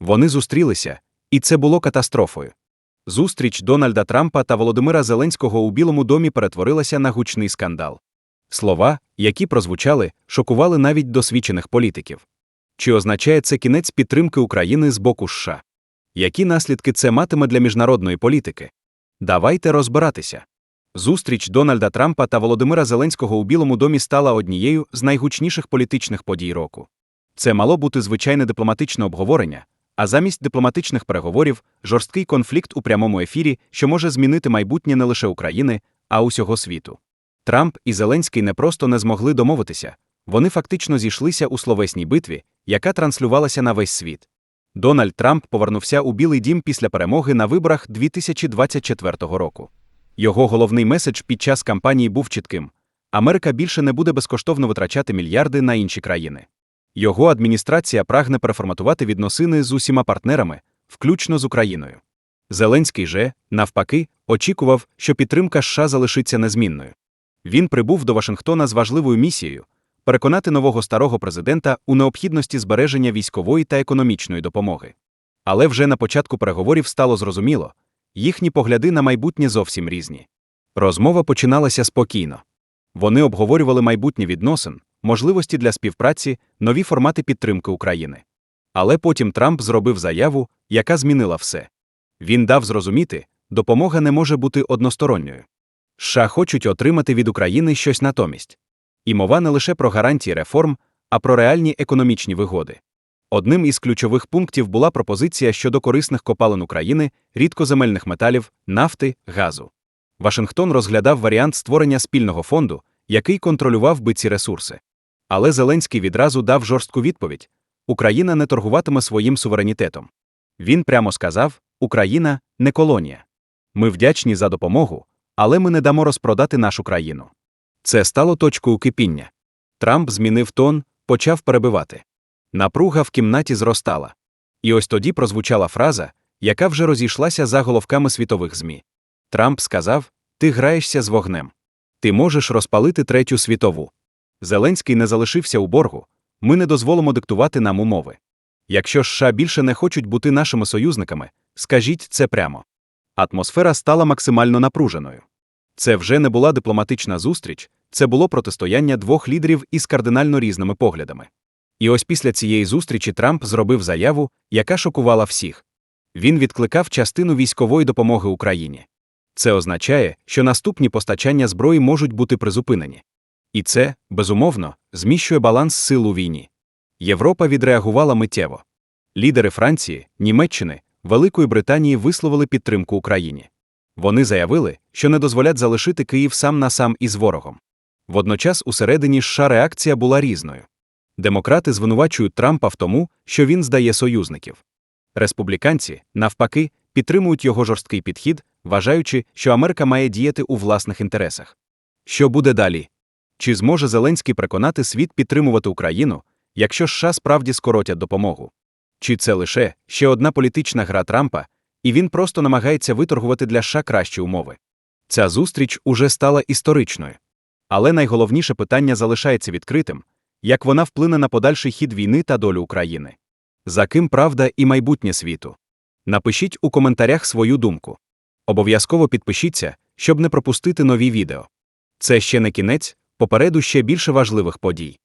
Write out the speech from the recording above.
Вони зустрілися, і це було катастрофою. Зустріч Дональда Трампа та Володимира Зеленського у Білому домі перетворилася на гучний скандал. Слова, які прозвучали, шокували навіть досвідчених політиків. Чи означає це кінець підтримки України з боку США? Які наслідки це матиме для міжнародної політики? Давайте розбиратися. Зустріч Дональда Трампа та Володимира Зеленського у Білому домі стала однією з найгучніших політичних подій року. Це мало бути звичайне дипломатичне обговорення, а замість дипломатичних переговорів жорсткий конфлікт у прямому ефірі, що може змінити майбутнє не лише України, а усього світу. Трамп і Зеленський не просто не змогли домовитися, вони фактично зійшлися у словесній битві, яка транслювалася на весь світ. Дональд Трамп повернувся у Білий дім після перемоги на виборах 2024 року. Його головний меседж під час кампанії був чітким: Америка більше не буде безкоштовно витрачати мільярди на інші країни. Його адміністрація прагне переформатувати відносини з усіма партнерами, включно з Україною. Зеленський же, навпаки, очікував, що підтримка США залишиться незмінною. Він прибув до Вашингтона з важливою місією переконати нового старого президента у необхідності збереження військової та економічної допомоги. Але вже на початку переговорів стало зрозуміло, їхні погляди на майбутнє зовсім різні. Розмова починалася спокійно. Вони обговорювали майбутнє відносин, можливості для співпраці, нові формати підтримки України. Але потім Трамп зробив заяву, яка змінила все. Він дав зрозуміти, допомога не може бути односторонньою. США хочуть отримати від України щось натомість. І мова не лише про гарантії реформ, а про реальні економічні вигоди. Одним із ключових пунктів була пропозиція щодо корисних копалин України, рідкоземельних металів, нафти, газу. Вашингтон розглядав варіант створення спільного фонду, який контролював би ці ресурси. Але Зеленський відразу дав жорстку відповідь: Україна не торгуватиме своїм суверенітетом. Він прямо сказав: Україна не колонія. Ми вдячні за допомогу, але ми не дамо розпродати нашу країну. Це стало точкою кипіння. Трамп змінив тон, почав перебивати. Напруга в кімнаті зростала. І ось тоді прозвучала фраза, яка вже розійшлася заголовками світових ЗМІ. Трамп сказав: Ти граєшся з вогнем. Ти можеш розпалити третю світову. Зеленський не залишився у боргу. Ми не дозволимо диктувати нам умови. Якщо США більше не хочуть бути нашими союзниками, скажіть це прямо. Атмосфера стала максимально напруженою. Це вже не була дипломатична зустріч, це було протистояння двох лідерів із кардинально різними поглядами. І ось після цієї зустрічі Трамп зробив заяву, яка шокувала всіх. Він відкликав частину військової допомоги Україні. Це означає, що наступні постачання зброї можуть бути призупинені. І це, безумовно, зміщує баланс сил у війні. Європа відреагувала миттєво. Лідери Франції, Німеччини, Великої Британії висловили підтримку Україні. Вони заявили, що не дозволять залишити Київ сам на сам із ворогом. Водночас усередині США реакція була різною. Демократи звинувачують Трампа в тому, що він здає союзників. Республіканці, навпаки, підтримують його жорсткий підхід, вважаючи, що Америка має діяти у власних інтересах. Що буде далі? Чи зможе Зеленський переконати світ підтримувати Україну, якщо США справді скоротять допомогу? Чи це лише ще одна політична гра Трампа, і він просто намагається виторгувати для США кращі умови? Ця зустріч уже стала історичною. Але найголовніше питання залишається відкритим як вона вплине на подальший хід війни та долю України. За ким правда і майбутнє світу? Напишіть у коментарях свою думку. Обов'язково підпишіться, щоб не пропустити нові відео. Це ще не кінець, попереду ще більше важливих подій.